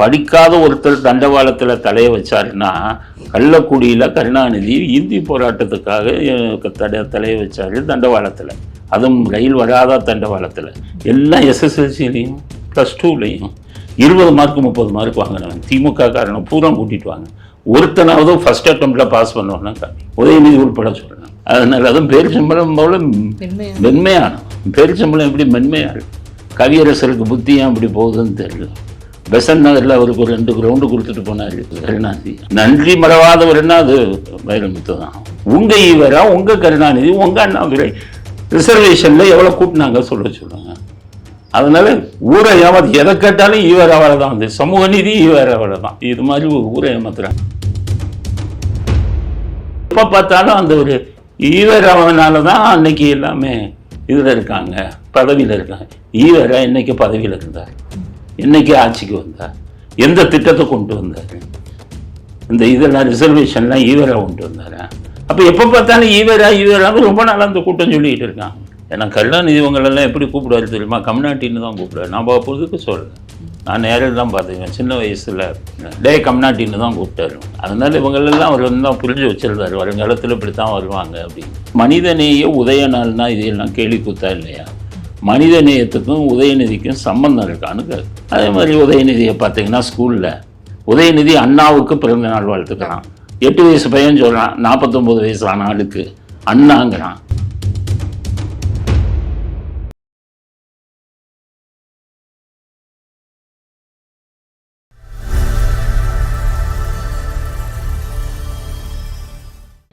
படிக்காத ஒருத்தர் தண்டவாளத்தில் தலைய வச்சாருன்னா கள்ளக்குடியில் கருணாநிதி இந்தி போராட்டத்துக்காக தட தலைய வச்சாரு தண்டவாளத்தில். அதுவும் ரயில் வராத தண்டவாளத்தில். எல்லாம் எஸ்எஸ்எல்சிலையும் ப்ளஸ் டூலையும் இருபது மார்க் முப்பது மார்க் வாங்கினவன். திமுக காரணம் பூரா கூட்டிட்டு வாங்க. ஒருத்தனாவது ஃபர்ஸ்ட் அட்டம்ப்டில் பாஸ் பண்ணுவோன்னா கம்மி உதயநிதி உட்பட சொல்கிறேன் அதனால அதுவும் பேர் சம்பளம் போல மென்மையா மென்மையான. பேர் சம்பளம் எப்படி மென்மையா இருக்கு? கவியரசருக்கு புத்தி ஏன் அப்படி போகுதுன்னு தெரியல. பெசன் நகரில் அவருக்கு ஒரு ரெண்டு கிரவுண்டு கொடுத்துட்டு போனார் கருணாநிதி. நன்றி மறவாதவர்னா அது? வைரமுத்து தான். உங்க ஈவரா உங்க கருணாநிதி? உங்க அண்ணாதுரை ரிசர்வேஷன்ல எவ்வளவு கூட்டினாங்க சொல்ல சொல்லுங்க. அதனால ஊரை ஏமாத்து எதை கேட்டாலும் ஈவர் அவரை தான். வந்து சமூக நீதி ஈவர் அவரை தான். இது மாதிரி ஊரை ஏமாத்துறாங்க. எப்போ பார்த்தாலும் அந்த ஒரு ஈவர் அவனால தான் அன்னைக்கு எல்லாமே இதில் இருக்காங்க. பதவியில் இருக்காங்க. ஈவரா இன்னைக்கு பதவியில் இருந்தார். என்னைக்கு ஆட்சிக்கு வந்தார்? எந்த திட்டத்தை கொண்டு வந்தார்? இந்த இதெல்லாம் ரிசர்வேஷன்லாம் ஈவரா கொண்டு வந்தார்? அப்போ எப்போ பார்த்தாலும் ஈவரா ஈவரான்னு ரொம்ப நாளாக அந்த கூட்டம் சொல்லிக்கிட்டு இருக்காங்க. ஏன்னா கருணாநிதி இவங்களெல்லாம் எப்படி கூப்பிடுவாரு தெரியுமா? கம்நாட்டின்னு தான் கூப்பிடுவார். நான் பொழுதுக்கு சொல்கிறேன் நான் நேரில் தான் பார்த்துருக்கேன் சின்ன வயசில் டே கம்நாட்டின்னு தான் கூப்பிட்டாரு. அதனால் இவங்களெல்லாம் அவர் வந்து தான் புரிஞ்சு வச்சிருந்தாரு. வருங்காலத்தில் இப்படி தான் வருவாங்க அப்படின்னு. மனிதநேய உதய நாள்னால் இதெல்லாம் கேலி கூத்தா இல்லையா? மனித நேயத்துக்கும் உதயநிதிக்கும் சம்பந்தம் இருக்கான்னு அதே மாதிரி உதயநிதியை பார்த்தீங்கன்னா ஸ்கூலில். உதயநிதி அண்ணாவுக்கு பிறந்த நாள் வாழ்த்துக்கிறான். எட்டு வயசு பையன் சொல்கிறான் நாற்பத்தொம்போது வயசு ஆன ஆளுக்கு அண்ணாங்கிறான்.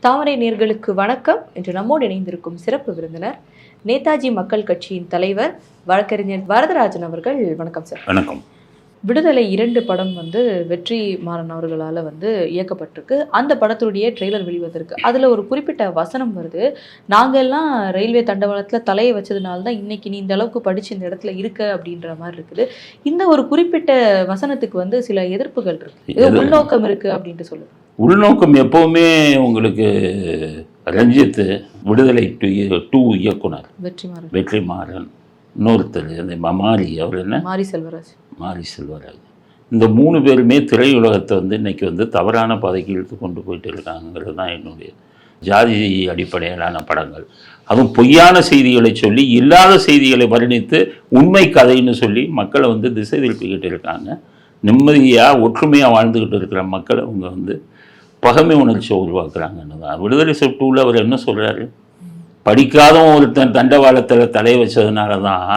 தாமரை நேர்களுக்கு வணக்கம். இன்று நம்மோடு இணைந்திருக்கும் சிறப்பு விருந்தினர் நேதாஜி மக்கள் கட்சியின் தலைவர் வழக்கறிஞர் வரதராஜன் அவர்கள். வணக்கம் சார். வணக்கம். விடுதலை இரண்டு படம் வந்து வெற்றி மாறன் அவர்களால் வந்து இயக்கப்பட்டிருக்கு. அந்த படத்துடைய ட்ரெய்லர் வெளிவந்திருக்கு. அதில் ஒரு குறிப்பிட்ட வசனம் வருது. நாங்கெல்லாம் ரயில்வே தண்டவாளத்தில் தலையை வச்சதுனால தான் இன்னைக்கு நீ இந்த அளவுக்கு படிச்சு இந்த இடத்துல இருக்க அப்படின்ற மாதிரி இருக்குது. இந்த ஒரு குறிப்பிட்ட வசனத்துக்கு வந்து சில எதிர்ப்புகள் இருக்கு. ஏதோ எது? உள்நோக்கம் இருக்கு அப்படின்ட்டு சொல்லுது உள்நோக்கம் எப்பவுமே உங்களுக்கு ரஞ்சித் விடுதலை டூ டூ இயக்குனர். வெற்றி மாறன் வெற்றிமாறன். இன்னொருத்தர் அந்த மமாரி அவர் என்ன? மாரி செல்வராஜ். மாரி செல்வராஜ். இந்த மூணு பேருமே திரையுலகத்தை வந்து இன்னைக்கு வந்து தவறான பாதைக்கு இழுத்து கொண்டு போயிட்டு இருக்காங்கிறது தான் என்னுடைய ஜாதி அடிப்படையிலான படங்கள். அதுவும் பொய்யான செய்திகளை சொல்லி இல்லாத செய்திகளை வர்ணித்து உண்மை கதைன்னு சொல்லி மக்களை வந்து திசை திருப்பிக்கிட்டு இருக்காங்க. நிம்மதியாக ஒற்றுமையாக வாழ்ந்துக்கிட்டு இருக்கிற மக்களை அவங்க வந்து பகைமை உணர்ச்சியை உருவாக்குறாங்கன்னு தான் விடுதலை சொட்டூவில் அவர் என்ன சொல்கிறாரு படிக்காதவன் ஒருத்தன் தண்டவாளத்தில் தலை வச்சதுனால தான்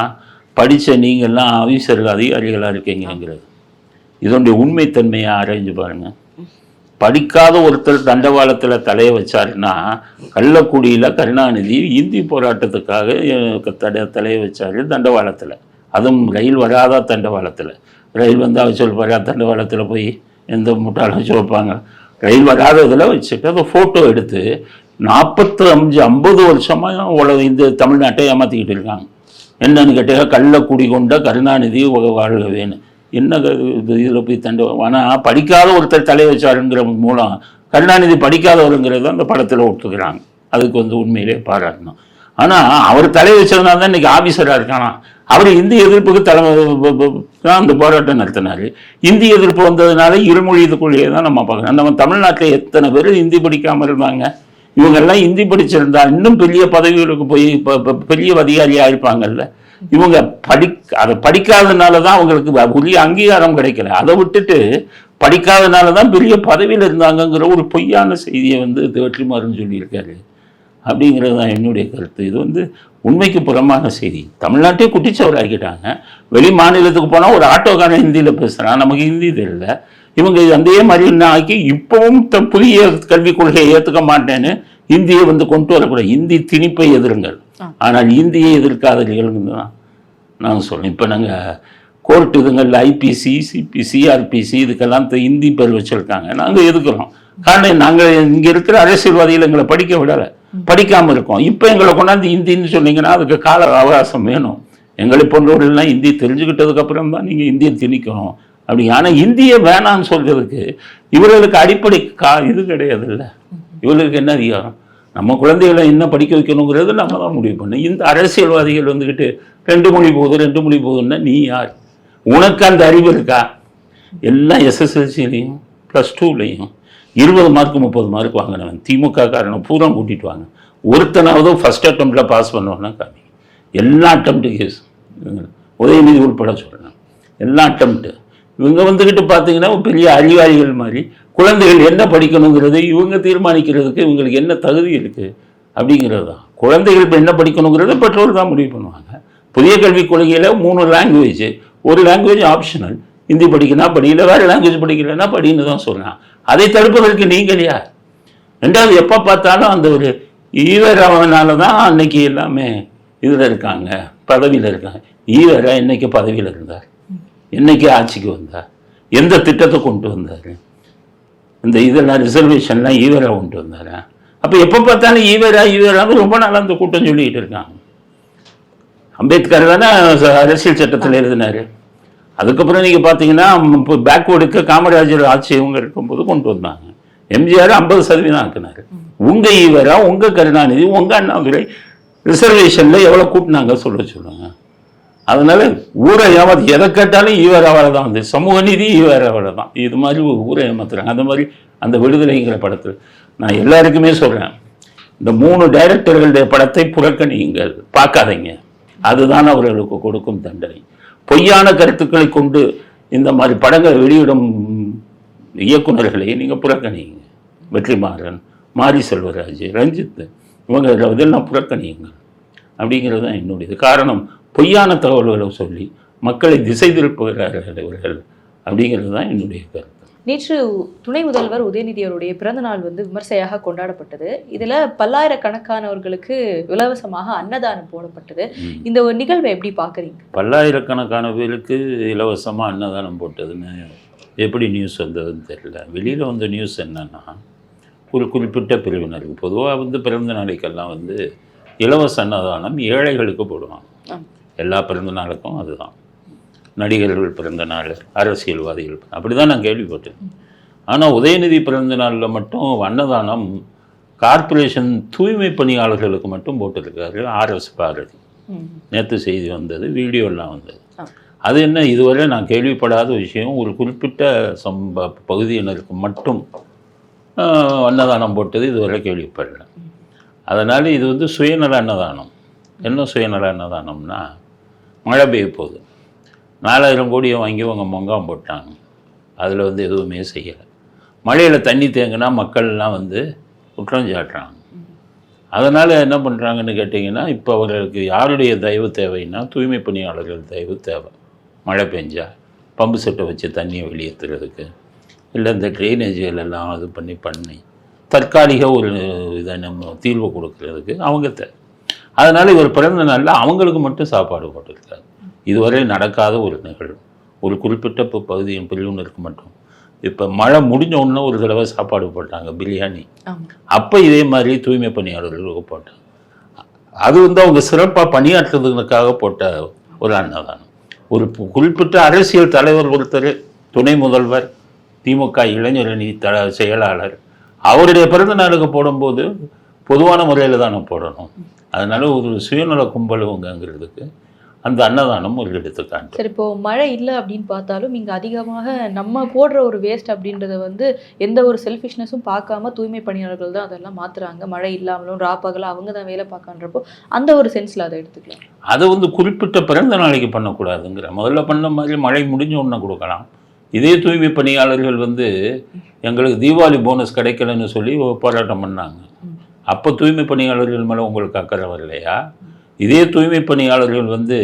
படித்த நீங்கள்லாம் ஆஃபீஸர்கள் அதிகாரிகளாக இருக்கீங்கிறது இதனுடைய உண்மைத்தன்மையை ஆராய்ஞ்சு பாருங்க. படிக்காத ஒருத்தர் தண்டவாளத்தில் தலைய வச்சாருன்னா கள்ளக்குடியில் கருணாநிதி இந்தி போராட்டத்துக்காக அஹ், தட தலைய வச்சார் தண்டவாளத்தில். அதுவும் ரயில் வராத தண்டவாளத்தில்? ரயில் வந்தால் அவர் தண்டவாளத்தில் போய் எந்த முட்டாளும் சொல்ப்பாங்க ரயில் வராததில் வச்சுட்டு அதை ஃபோட்டோ எடுத்து நாற்பத்தி அஞ்சு ஐம்பது வருஷமாக உலக இந்த தமிழ்நாட்டை ஏமாற்றிக்கிட்டு இருக்காங்க. என்னன்னு கேட்டால் கள்ளக்குடி கொண்ட கருணாநிதி வாழ்க வாழ்கவேன்னு. என்ன இதில் போய் தண்டு ஆனால் படிக்காத ஒருத்தர் தலை வச்சாருங்கிற மூலம் கருணாநிதி படிக்காதவருங்கிறத அந்த படத்தில் ஒட்டுக்கிறாங்க அதுக்கு வந்து உண்மையிலே பாராட்டணும். ஆனால் அவர் தலை வச்சதுனால தான் இன்னைக்கு ஆஃபீஸராக இருக்கானா? அவர் இந்தி எதிர்ப்புக்கு தலைமை தான் அந்த போராட்டம் நடத்தினார். இந்தி எதிர்ப்பு வந்ததுனால இருமொழி இதுக்குள்ளேயே தான் நம்ம பார்க்கணும். நம்ம தமிழ்நாட்டில் எத்தனை பேர் இந்தி படிக்காமல் இருந்தாங்க இவங்கெல்லாம் இந்தி படிச்சிருந்தா இன்னும் பெரிய பதவிகளுக்கு போய் பெரிய அதிகாரியாக இருப்பாங்கல்ல இவங்க படி அதை படிக்காததுனால தான் அவங்களுக்கு உரிய அங்கீகாரம் கிடைக்கல. அதை விட்டுட்டு படிக்காததுனால தான் பெரிய பதவியில் இருந்தாங்கங்கிற ஒரு பொய்யான செய்தியை வந்து வெற்றிமாறுன்னு சொல்லியிருக்காரு. அப்படிங்கிறது தான் என்னுடைய கருத்து. இது வந்து உண்மைக்கு புறமான செய்தி. தமிழ்நாட்டே குட்டிச்சவர் ஆக்கிட்டாங்க வெளி மாநிலத்துக்கு போனால் ஒரு ஆட்டோக்காரன் ஹிந்தியில் பேசுகிறான் நமக்கு ஹிந்தி தெரியல. இவங்க அதே மாதிரி என்ன ஆக்கி இப்பவும் த- புதிய கல்விக் கொள்கையை ஏற்றுக்க மாட்டேன்னு இந்தியை வந்து கொண்டு வரக்கூடாது. இந்தி திணிப்பை எதிருங்கள். ஆனால் இந்தியை எதிர்க்காதீர்கள்னு தான் நான் சொல்றேன். இப்போ நாங்கள் கோர்ட் இதுங்களில் ஐபிசி சிபி சிஆர்பிசி இதுக்கெல்லாம் இந்தி பேர் வச்சுருக்காங்க. நாங்கள் எதுக்குறோம்? காரணம் நாங்கள் இங்கே இருக்கிற அரசியல்வாதிகள் எங்களை படிக்க விடலை. படிக்காமல் இருக்கோம். இப்போ எங்களை கொண்டாந்து இந்தின்னு சொன்னீங்கன்னா அதுக்கு கால அவகாசம் வேணும். எங்களை போன்றவர்கள்லாம் இந்தி தெரிஞ்சுக்கிட்டதுக்கு அப்புறம் தான் நீங்கள் இந்தியை திணிக்கணும். அப்படி ஆனால் இந்தியை வேணான்னு சொல்றதுக்கு இவர்களுக்கு அடிப்படை கா இது கிடையாது இல்லை இவர்களுக்கு என்ன அதிகாரம்? நம்ம குழந்தைகளை என்ன படிக்க வைக்கணுங்கிறது நம்ம தான் முடிவு பண்ணணும். இந்த அரசியல்வாதிகள் வந்துக்கிட்டு ரெண்டு மொழி போகுது ரெண்டு மொழி போகுதுன்னா நீ யார்? உனக்கு அந்த அறிவு இருக்கா? எல்லாம் எஸ்எஸ்எல்சிலையும் ப்ளஸ் டூலையும் இருபது மார்க் முப்பது மார்க் வாங்கினவன். திமுக காரணம் பூரா கூட்டிட்டு வாங்க. ஒருத்தனாவது ஃபர்ஸ்ட் அட்டம்ப்டில் பாஸ் பண்ணுவான்னா காமி? எல்லா அட்டம்ப்ட் கேஸ் உதயநிதி உட்பட சொல்கிறேன் எல்லா அட்டம்ப்ட் இவங்க வந்துக்கிட்டு பார்த்தீங்கன்னா பெரிய அறிவாளிகள் மாதிரி குழந்தைகள் என்ன படிக்கணுங்கிறது இவங்க தீர்மானிக்கிறதுக்கு இவங்களுக்கு என்ன தகுதி இருக்குது அப்படிங்கிறது தான். குழந்தைகள் இப்போ என்ன படிக்கணுங்கிறது பெற்றோர் தான் முடிவு பண்ணுவாங்க. புதிய கல்விக் கொள்கையில் மூணு லாங்குவேஜ் ஒரு லாங்குவேஜ் ஆப்ஷனல் ஹிந்தி படிக்கணும் படிக்கல வேறு லாங்குவேஜ் படிக்கலன்னா படின்னு தான் சொல்கிறான் அதை தடுப்பதற்கு நீங்கள் யார்? ரெண்டாவது எப்போ பார்த்தாலும் அந்த ஒரு ஈவராவனால தான் அன்னைக்கு எல்லாமே இதில் இருக்காங்க பதவியில் இருக்காங்க. ஈவரா என்னைக்கு பதவியில் இருந்தார்? என்னைக்கு ஆட்சிக்கு வந்தார்? எந்த திட்டத்தை கொண்டு வந்தார்? இந்த இதெல்லாம் ரிசர்வேஷன்லாம் ஈவரா கொண்டு வந்தார்? அப்போ எப்போ பார்த்தாலும் ஈவரா ஈவரான்னு ரொம்ப நாளாக அந்த கூட்டம் சொல்லிக்கிட்டு இருக்காங்க. அம்பேத்கர் தானே ச- அரசியல் சட்டத்தில் எழுதினார். அதுக்கப்புறம் நீங்கள் பார்த்தீங்கன்னா இப்போ பேக்வேர்டுக்கு காமராஜர் ஆட்சி இவங்க இருக்கும்போது கொண்டு வந்தாங்க. எம்ஜிஆர் ஐம்பது சதவீதம் ஆக்குனாரு. உங்க ஈவரா உங்க கருணாநிதி உங்க அண்ணாதுரை ரிசர்வேஷன்ல எவ்வளவு கூட்டினாங்க சொல்ல சொல்லுங்க. அதனால ஊரை ஏமாத்து எதை கேட்டாலும் ஈவராவால தான் வந்து சமூக நீதி ஈவராவால தான் இது மாதிரி ஊரை ஏமாத்துறாங்க. அந்த மாதிரி அந்த விடுதலைங்கிற படத்தில் நான் எல்லாருக்குமே சொல்றேன். இந்த மூணு டைரக்டர்களுடைய படத்தை புறக்கணியுங்கள். பார்க்காதீங்க. அதுதான் அவர்களுக்கு கொடுக்கும் தண்டனை. பொய்யான கருத்துக்களை கொண்டு இந்த மாதிரி படங்களை வெளியிடும் இயக்குனர்களை நீங்கள் புறக்கணியுங்க. வெற்றிமாறன் மாரி செல்வராஜ் ரஞ்சித் இவங்க இதெல்லாம் புறக்கணியுங்க. அப்படிங்கிறது தான் என்னுடையது. காரணம் பொய்யான தகவல்களை சொல்லி மக்களை திசை திருப்புகிறார்கள் இவர்கள். அப்படிங்கிறது தான் என்னுடைய கருத்து. நேற்று துணை முதல்வர் உதயநிதி அவருடைய பிறந்த நாள் வந்து விமர்சையாக கொண்டாடப்பட்டது. இதுல பல்லாயிரக்கணக்கானவர்களுக்கு இலவசமாக அன்னதானம் போடப்பட்டது. இந்த ஒரு நிகழ்வை எப்படி பாக்குறீங்க பல்லாயிரக்கணக்கான பேருக்கு இலவசமாக அன்னதானம் போட்டதுன்னு எப்படி நியூஸ் வந்ததுன்னு தெரியல. வெளியில் வந்த நியூஸ் என்னன்னா ஒரு குறிப்பிட்ட பிரிவினருக்கு பொதுவாக வந்து பிறந்த நாளைக்கெல்லாம் வந்து இலவச அன்னதானம் ஏழைகளுக்கு போடுவாங்க. எல்லா பிறந்த நாளுக்கும் அதுதான். நடிகர்கள் பிறந்த நாள் அரசியல்வாதிகள். அப்படி தான் நான் கேள்விப்பட்டேன். ஆனால் உதயநிதி பிறந்த நாளில் மட்டும் அன்னதானம் கார்ப்பரேஷன் தூய்மை பணியாளர்களுக்கு மட்டும் போட்டிருக்காரு ஆர்எஸ் பாரதி. நேற்று செய்தி வந்தது வீடியோலாம் வந்தது. அது என்ன இதுவரை நான் கேள்விப்படாத விஷயம் ஒரு குறிப்பிட்ட சம்ப பகுதியினருக்கு மட்டும் அன்னதானம் போட்டது இதுவரை கேள்விப்படல. அதனால் இது வந்து சுயநல அன்னதானம். என்ன சுயநல அன்னதானம்னா மழை பெய்ய போகுது. நாலாயிரம் கோடியை வாங்கி அவங்க மொங்காம் போட்டாங்க. அதில் வந்து எதுவுமே செய்யலை. மழையில் தண்ணி தேங்கினா மக்கள்லாம் வந்து குற்றம் சாட்டுறாங்க. அதனால் என்ன பண்ணுறாங்கன்னு கேட்டிங்கன்னா இப்போ அவர்களுக்கு யாருடைய தயவு தேவைன்னா தூய்மை பணியாளர்கள் தயவு தேவை. மழை பெஞ்சா பம்பு செட்டை வச்சு தண்ணியை வெளியேற்றுறதுக்கு இல்லை இந்த ட்ரைனேஜுகள் எல்லாம் இது பண்ணி பண்ணி தற்காலிக ஒரு இதை நம்ம தீர்வு கொடுக்கறதுக்கு அவங்க தேவை. அதனால் இவர் பிறந்த நாளில் அவங்களுக்கு மட்டும் சாப்பாடு போட்டிருக்காரு இதுவரை நடக்காத ஒரு நிகழ்வு. ஒரு குறிப்பிட்ட இப்போ பகுதியின் பிரிவினருக்கு மட்டும். இப்போ மழை முடிஞ்ச உடனே ஒரு தடவை சாப்பாடு போட்டாங்க பிரியாணி. அப்போ இதே மாதிரி தூய்மை பணியாளர்களுக்கு போட்டாங்க அது வந்து அவங்க சிறப்பாக பணியாற்றுறதுக்காக போட்ட ஒரு அன்னதானம். ஒரு குறிப்பிட்ட அரசியல் தலைவர் ஒருத்தர் துணை முதல்வர் திமுக இளைஞரணி த செயலாளர் அவருடைய பிறந்த நாளுக்கு போடும்போது பொதுவான முறையில் தானே போடணும். அதனால ஒரு சுயநல கும்பலுங்கிறதுக்கு அந்த அன்னதானம் ஒரு எடுத்துக்காட்டு சரி இப்போ மழை இல்லை அப்படின்னு பார்த்தாலும் இங்க அதிகமாக நம்ம போடுற ஒரு வேஸ்ட் அப்படின்றத வந்து எந்த ஒரு செல்ஃபிஷ்னஸும் பார்க்காம தூய்மை பணியாளர்கள் தான் அதெல்லாம் மாத்துறாங்க. மழை இல்லாமலும் ராப்பகல அவங்க தான் வேலை பார்க்கன்றப்போ அந்த ஒரு சென்ஸ்ல அதை எடுத்துக்கலாம். அதை வந்து குறிப்பிட்ட பிறந்த நாளைக்கு பண்ணக்கூடாதுங்கிற. முதல்ல பண்ண மாதிரி மழை முடிஞ்ச உடனே கொடுக்கலாம். இதே தூய்மை பணியாளர்கள் வந்து எங்களுக்கு தீபாவளி போனஸ் கிடைக்கலன்னு சொல்லி போராட்டம் பண்ணாங்க. அப்போ தூய்மை பணியாளர்கள் மேலே உங்களுக்கு அக்கறை வரலையா? இதே தூய்மை பணியாளர்கள் வந்து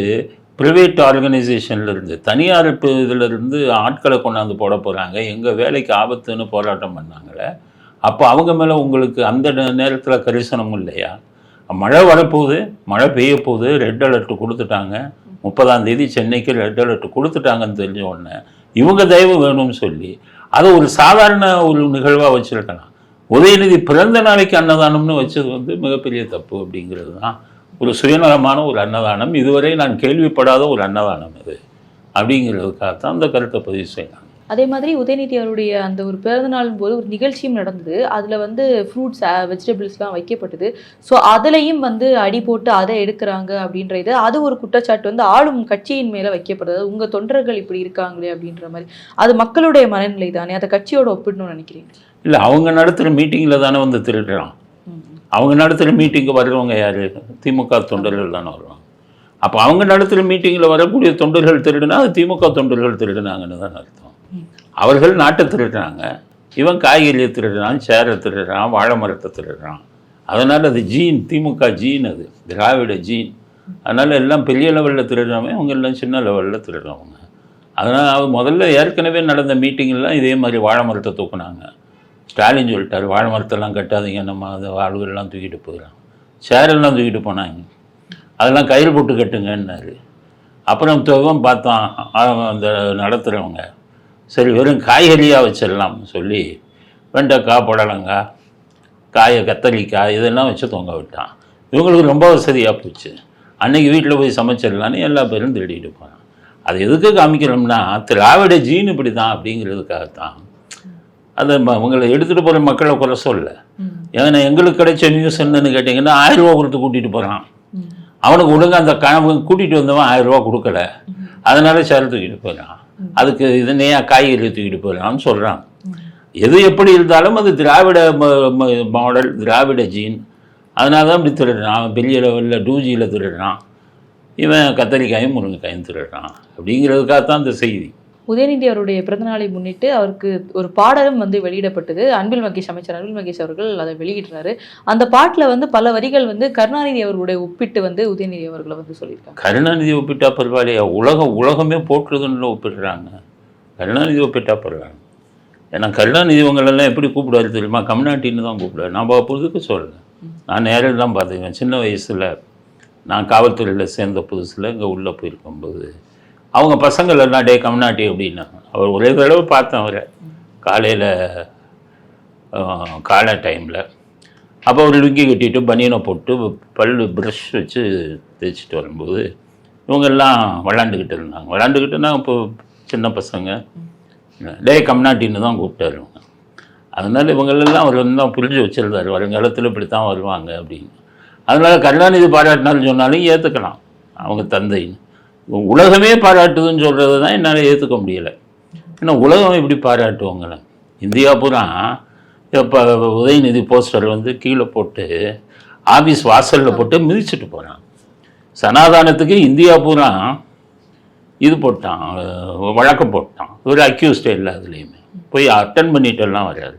ப்ரைவேட் ஆர்கனைசேஷன்லேருந்து தனியார் இதிலிருந்து ஆட்களை கொண்டாந்து போட போகிறாங்க எங்கள் வேலைக்கு ஆபத்துன்னு போராட்டம் பண்ணாங்களே அப்போ அவங்க மேலே உங்களுக்கு அந்த நேரத்தில் கரிசனமும் இல்லையா? மழை வரப்போகுது மழை பெய்ய போகுது ரெட் அலர்ட் கொடுத்துட்டாங்க. முப்பதாம் தேதி சென்னைக்கு ரெட் அலர்ட் கொடுத்துட்டாங்கன்னு தெரிஞ்ச உடனே இவங்க தயவு வேணும்னு சொல்லி அதை ஒரு சாதாரண ஒரு நிகழ்வாக வச்சுருக்கலாம். உதயநிதி பிறந்த நாளைக்கு அன்னதானம்னு வச்சது வந்து மிகப்பெரிய தப்பு அப்படிங்கிறது தான். ஒரு சுயநலமான ஒரு அன்னதானம் இதுவரை நான் கேள்விப்படாத ஒரு அன்னதானம் இது. அப்படிங்கிறதுக்காக தான் அந்த கருத்தை பதிவு செய்யலாம் அதே மாதிரி உதயநிதி அவருடைய அந்த ஒரு பிறந்தநாளின் போது ஒரு நிகழ்ச்சியும் நடந்தது. அதுல வந்து ஃப்ரூட்ஸ் வெஜிடபிள்ஸ்லாம் வைக்கப்பட்டது. ஸோ அதுலயும் வந்து அடி போட்டு அதை எடுக்கிறாங்க அப்படின்ற இது. அது ஒரு குற்றச்சாட்டு வந்து ஆளும் கட்சியின் மேல வைக்கப்படுது. உங்க தொண்டர்கள் இப்படி இருக்காங்களே அப்படின்ற மாதிரி. அது மக்களுடைய மனநிலை தானே அதை கட்சியோட ஒப்பிடணும்னு நினைக்கிறீங்க? இல்லை அவங்க நடத்துகிற மீட்டிங்கில் தானே வந்து திருடுறான். அவங்க நடத்துகிற மீட்டிங்கு வர்றவங்க யார்? திமுக தொண்டர்கள் தானே வருவாங்க. அப்போ அவங்க நடத்துகிற மீட்டிங்கில் வரக்கூடிய தொண்டர்கள் திருடுனா அது திமுக தொண்டர்கள் திருடுனாங்கன்னு தான் அர்த்தம். அவர்கள் நாட்டை திருடுறாங்க இவன் காய்கறியை திருடுறான் சேரை திருடுறான் வாழை மரத்தை திருடுறான். அதனால் அது ஜீன் திமுக ஜீன் அது திராவிட ஜீன். அதனால் எல்லாம் பெரிய லெவலில் திருடுறவங்க அவங்க எல்லாம் சின்ன லெவலில் திருடுறவங்க. அதனால் அவர் முதல்ல ஏற்கனவே நடந்த மீட்டிங்கெல்லாம் இதே மாதிரி வாழை மரத்தை தூக்குனாங்க. ஸ்டாலின் சொல்லிட்டார் வாழை மரத்தெல்லாம் கட்டாதீங்க நம்ம அந்த ஆளுகள்லாம் தூக்கிட்டு போயிடலாம். சேரெல்லாம் தூக்கிட்டு போனாங்க. அதெல்லாம் கயிறு போட்டு கட்டுங்கன்னாரு. அப்புறம் துவம் பார்த்தான் அந்த நடத்துகிறவங்க சரி வெறும் காய்கறியாக வச்சிடலாம்னு சொல்லி வெண்டைக்காய் புடலங்காய் காய கத்தரிக்காய் இதெல்லாம் வச்சு தொங்க விட்டான். இவங்களுக்கு ரொம்ப வசதியாக போச்சு. அன்றைக்கி வீட்டில் போய் சமைச்சிடலான்னு எல்லா பேரும் தேடிட்டு போனான். அது எதுக்கு காமிக்கிறோம்னா திராவிட ஜீன் இப்படி தான் அப்படிங்கிறதுக்காகத்தான். அதை அவங்களை எடுத்துகிட்டு போகிற மக்களை குறை சொல்ல. ஏன்னா எங்களுக்கு கிடைச்ச நியூஸ் என்னன்னு கேட்டிங்கன்னா ஆயிரம் ரூபா கொடுத்து கூட்டிகிட்டு போகிறான். அவனுக்கு ஒழுங்கா அந்த கனவு கூட்டிகிட்டு வந்தவன் ஆயிரம் ரூபா கொடுக்கல அதனால சேர தூக்கிட்டு போயிடறான் அதுக்கு இது நேயா காய்கறி தூக்கிட்டு போயிடறான்னு சொல்கிறான் எது எப்படி இருந்தாலும் அது திராவிட மாடல் திராவிட ஜீன் அதனால தான் இப்படி திருடுறான். அவன் பெரிய லெவலில் டூஜியில் திருடுறான். இவன் கத்தரிக்காயும் முருங்கைக்காயும் திருடுறான். அப்படிங்கிறதுக்காக தான் இந்த செய்தி. உதயநிதி அவருடைய பிறந்தநாளை முன்னிட்டு அவருக்கு ஒரு பாடலும் வந்து வெளியிடப்பட்டது. அன்பில் மகேஷ் அமைச்சர் அன்பில் மகேஷ் அவர்கள் அதை வெளியிடுறாரு. அந்த பாட்டில் வந்து பல வரிகள் வந்து கருணாநிதி அவர்களுடைய ஒப்பிட்டு வந்து உதயநிதி அவர்களை வந்து சொல்லியிருக்காங்க. கருணாநிதி ஒப்பிட்டா பரவாயில்லையா உலகம் உலகமே போற்றுதுன்னு ஒப்பிடுறாங்க. கருணாநிதி ஒப்பிட்டா பரவாயில்ல. ஏன்னா கருணாநிதி இவங்களெல்லாம் எப்படி கூப்பிடுவாரு தெரியுமா? கம்நாட்டின்னு தான் கூப்பிடுவாரு. நான் புதுக்கு சொல்லலை. நான் நேரில் தான் பார்த்துக்குவேன் சின்ன வயசில் நான் காவல்துறையில் சேர்ந்த புதுசில் இங்கே உள்ளே போயிருக்கும்போது அவங்க பசங்கள் எல்லாம் டே கம்நாட்டி அப்படின்னாங்க அவர் ஒரே தடவை பார்த்தேன் அவரை. காலையில் காலை டைமில் அப்போ ஒரு லுங்கி கட்டிட்டு பனியனை போட்டு பல்லு ப்ரஷ் வச்சு தேய்ச்சிட்டு வரும்போது இவங்கெல்லாம் விளாண்டுக்கிட்டு இருந்தாங்க. விளாண்டுக்கிட்டுனா இப்போ சின்ன பசங்க. டே கம்நாட்டின்னு தான் கூப்பிட்டாரு இவங்க. அதனால் இவங்களெல்லாம் அவர் வந்து தான் புரிஞ்சு வச்சிருந்தாரு. வருங்காலத்தில் இப்படி தான் வருவாங்க அப்படின்னு. அதனால் கருணாநிதி பாராட்டினாலும் சொன்னாலும் ஏற்றுக்கலாம் அவங்க தந்தைன்னு. உலகமே பாராட்டுதுன்னு சொல்கிறது தான் என்னால் ஏற்றுக்க முடியலை. ஏன்னா உலகம் எப்படி பாராட்டுவாங்களே இந்தியா பூரா இப்போ உதயநிதி போஸ்டர் வந்து கீழே போட்டு ஆஃபீஸ் வாசலில் போட்டு மிதிச்சிட்டு போகிறான் சனாதானத்துக்கு இந்தியா பூரா இது போட்டான் வழக்கம் போட்டான். ஒரு அக்யூஸ்டே இல்லை அதுலேயுமே. போய் அட்டன் பண்ணிட்டெல்லாம் வராது.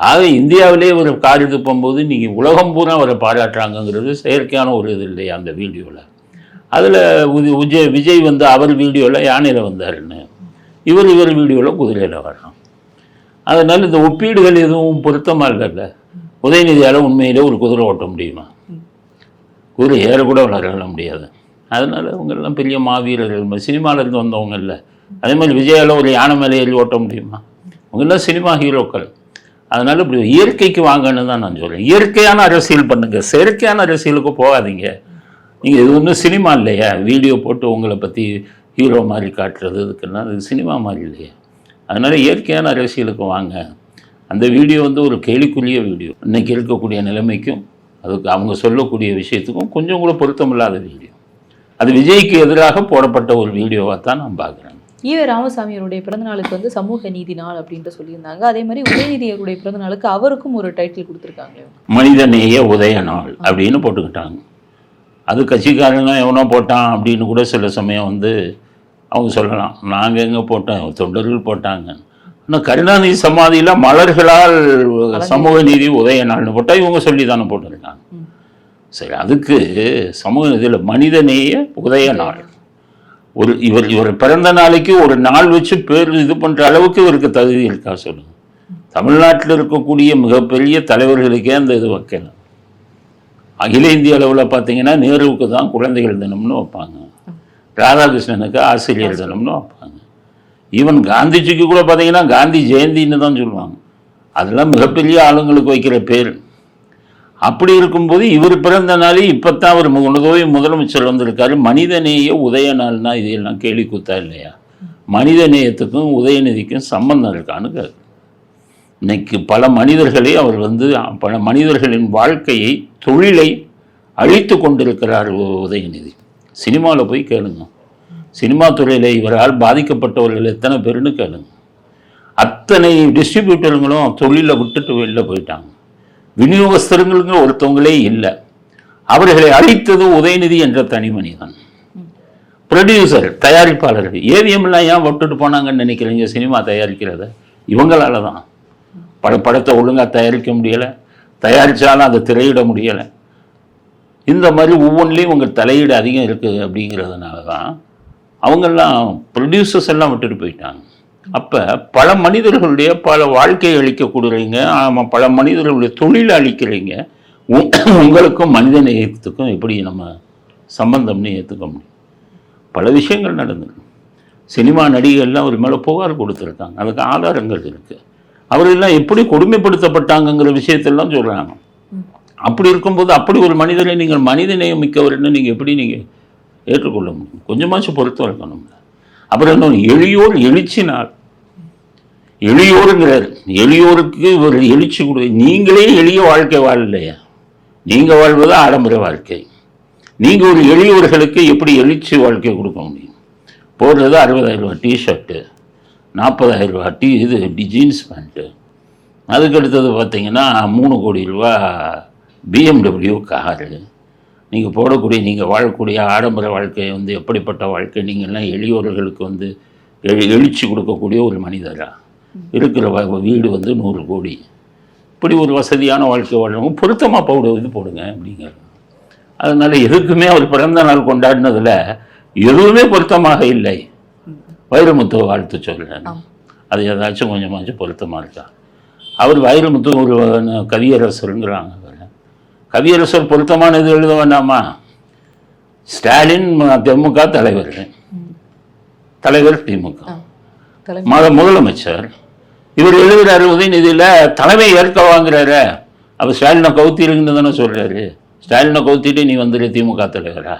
ஆக இந்தியாவிலே ஒரு காரியத்து போகும்போது நீங்கள் உலகம் பூரா அவரை பாராட்டுறாங்கங்கிறது செயற்கையான ஒரு இது இல்லையா அந்த வீடியோவில் அதில் விஜய் விஜய் வந்து அவர் வீடியோவில் யானையில் வந்தாருன்னு. இவர் இவர் வீடியோவில் குதிரையில் வரணும். அதனால் இந்த ஒப்பீடுகள் எதுவும் பொருத்தமாக இல்லைல்ல உதயநிதியால் உண்மையிலே ஒரு குதிரை ஓட்ட முடியுமா? குதிரை ஏற கூட வளர முடியாது. அதனால் அவங்கெல்லாம் பெரிய மாவீரர்கள். சினிமாவிலேருந்து வந்தவங்க இல்லை. அதே மாதிரி விஜயால ஒரு யானை மேலே ஏறி ஓட்ட முடியுமா? அவங்கெல்லாம் சினிமா ஹீரோக்கள். அதனால் இப்படி இயற்கைக்கு வாங்கன்னு தான் நான் சொல்கிறேன் இயற்கையான அரசியல் பண்ணுங்கள் செயற்கையான அரசியலுக்கு போகாதீங்க. நீங்கள் இது ஒன்றும் சினிமா இல்லையா? வீடியோ போட்டு உங்களை பற்றி ஹீரோ மாதிரி காட்டுறது இதுக்கெல்லாம் இது சினிமா மாதிரி இல்லையா. அதனால் இயற்கையான அரசியலுக்கு வாங்க. அந்த வீடியோ வந்து ஒரு கேலிக்குரிய வீடியோ. இன்னைக்கு இருக்கக்கூடிய நிலைமைக்கும் அதுக்கு அவங்க சொல்லக்கூடிய விஷயத்துக்கும் கொஞ்சம் கூட பொருத்தமில்லாத வீடியோ. அது விஜய்க்கு எதிராக போடப்பட்ட ஒரு வீடியோவாக தான் நான் பார்க்குறேன். ஈவே ராமசாமி அவருடைய பிறந்தநாளுக்கு வந்து சமூக நீதி நாள் அப்படின்ட்டு சொல்லியிருந்தாங்க. அதே மாதிரி உதயநிதி அவருடைய பிறந்தநாளுக்கு அவருக்கும் ஒரு டைட்டில் கொடுத்துருக்காங்க. மனிதநேய உதய நாள் அப்படின்னு போட்டுக்கிட்டாங்க. அது கட்சிக்காரங்க எவனோ போட்டான் அப்படின்னு கூட சில சமயம் வந்து அவங்க சொல்லலாம். நாங்கள் எங்கே போட்டோம்? தொண்டர்கள் போட்டாங்க. ஆனால் கருணாநிதி சமாதியில் மலர்களால் சமூக நீதி. உதய நாள்னு போட்டால் இவங்க சொல்லி தானே போட்டிருக்காங்க. சரி அதுக்கு சமூக இதில் மனிதநேய உதய நாள். ஒரு இவர் இவர் பிறந்த நாளைக்கு ஒரு நாள் வச்சு பேர் இது பண்ணுற அளவுக்கு இவருக்கு தகுதி இருக்கா சொல்லுங்க. தமிழ்நாட்டில் இருக்கக்கூடிய மிகப்பெரிய தலைவர்களுக்கே அந்த இது வைக்கணும் அகில இந்திய அளவில் பார்த்தீங்கன்னா நேருவுக்கு தான் குழந்தைகள் தினம்னு வைப்பாங்க. ராதாகிருஷ்ணனுக்கு ஆசிரியர் தினம்னு வைப்பாங்க. ஈவன் காந்திஜிக்கு கூட பார்த்தீங்கன்னா காந்தி ஜெயந்தின்னு தான் சொல்லுவாங்க. அதெல்லாம் மிகப்பெரிய ஆளுங்களுக்கு வைக்கிற பேர். அப்படி இருக்கும்போது இவர் பிறந்த நாளே இப்போத்தான் அவர் முன்னதோய் முதலமைச்சர் வந்திருக்காரு. மனிதநேய உதய நாள்னா இதையெல்லாம் கேலி கூத்தா இல்லையா? மனித நேயத்துக்கும் உதயநிதிக்கும் சம்பந்தம் இருக்கான்னு கேட்குறேன் இன்னைக்கு பல மனிதர்களை அவர் வந்து பல மனிதர்களின் வாழ்க்கையை தொழிலை அழித்து கொண்டிருக்கிறார் உதயநிதி. சினிமாவில் போய் கேளுங்க. சினிமா துறையில் இவரால் பாதிக்கப்பட்டவர்கள் எத்தனை பேருன்னு கேளுங்க. அத்தனை டிஸ்ட்ரிபியூட்டருங்களும் தொழிலை விட்டுட்டு வெளில போயிட்டாங்க. விநியோகஸ்தருங்களுங்க ஒருத்தவங்களே இல்லை. அவர்களை அழித்தது உதயநிதி என்ற தனி மனிதன். ப்ரொடியூசர் தயாரிப்பாளர்கள் ஏவிஎம்லாம் ஏன் விட்டுட்டு போனாங்கன்னு நினைக்கிறீங்க? சினிமா தயாரிக்கிறத? இவங்களால தான் பட படத்தை ஒழுங்காக தயாரிக்க முடியலை. தயாரித்தாலும் அதை திரையிட முடியலை. இந்த மாதிரி ஒவ்வொன்றிலையும் உங்கள் தலையீடு அதிகம் இருக்குது அப்படிங்கிறதுனால தான் அவங்கெல்லாம் ப்ரொடியூசர்ஸ் எல்லாம் விட்டுட்டு போயிட்டாங்க. அப்போ பல மனிதர்களுடைய பல வாழ்க்கையை அழிக்கக்கூடுறீங்க. ஆமாம் பல மனிதர்களுடைய தொழிலை அழிக்கிறீங்க. உங்களுக்கும் மனித நேயத்துக்கும் எப்படி நம்ம சம்பந்தம்னு ஏற்றுக்க முடியும். பல விஷயங்கள் நடந்தது சினிமா நடிகர்லாம் அவர் மேலே புகார் கொடுத்துருக்காங்க. அதுக்கு ஆதாரங்கள் இருக்குது அவர்கள்லாம் எப்படி கொடுமைப்படுத்தப்பட்டாங்கங்கிற விஷயத்தெல்லாம் சொல்கிறாங்க அப்படி இருக்கும்போது அப்படி ஒரு மனிதரை நீங்கள் மனித நேயம் மிக்கவர்னு நீங்கள் எப்படி நீங்கள் ஏற்றுக்கொள்ள முடியும்? கொஞ்சமாச்சும் பொறுத்து இருக்கணும் அப்புறம் இன்னொன்று எளியோர் எழுச்சினார் எளியோருங்கிறார். எளியோருக்கு ஒரு எழுச்சி கொடு. நீங்களே எளிய வாழ்க்கை வாழலையா? நீங்கள் வாழ்வது ஆடம்பர வாழ்க்கை. நீங்கள் ஒரு எளியவர்களுக்கு எப்படி எழுச்சி வாழ்க்கை கொடுக்க முடியும்? போடுறது அறுபதாயிரம் ரூபா டிஷர்ட்டு நாற்பதாயிரம் ரூபா டி இது டி ஜீன்ஸ் பேண்ட்டு அதுக்கு அடுத்தது பார்த்தீங்கன்னா மூணு கோடி ரூபா பிஎம்டபிள்யூ காரு. நீங்கள் போடக்கூடிய நீங்கள் வாழக்கூடிய ஆடம்பர வாழ்க்கை வந்து எப்படிப்பட்ட வாழ்க்கை? நீங்கள்லாம் எளியோர்களுக்கு வந்து எழு எழுச்சி கொடுக்கக்கூடிய ஒரு மனிதரா? இருக்கிற வீடு வந்து நூறு கோடி. இப்படி ஒரு வசதியான வாழ்க்கை வாழ்றவங்க பொருத்தமாக போடு இது போடுங்க அப்படிங்கிற அதனால் எதுக்குமே அவர் பிறந்த நாள் கொண்டாடினதில் எதுவுமே பொருத்தமாக இல்லை. வைரமுத்து வாழ்த்து சொல்கிறேன். அது ஏதாச்சும் கொஞ்சமாச்சும் பொருத்தமாக இருக்கா அவர் வைரமுத்து ஒரு கவியரசருங்கிறாங்க அவரை. கவியரசர் பொருத்தமானது எழுத வேண்டாமா? ஸ்டாலின் திமுக தலைவர். தலைவர் திமுக. மத முதலமைச்சர். இவர் எழுதுறாரு உதயநிதியில் தலைமை ஏற்க வாங்குறாரு. அவர் ஸ்டாலினை கவுத்திருங்கன்னு தானே சொல்கிறாரு ஸ்டாலினை கவுத்திட்டு நீ வந்துடு திமுக தலைவரா?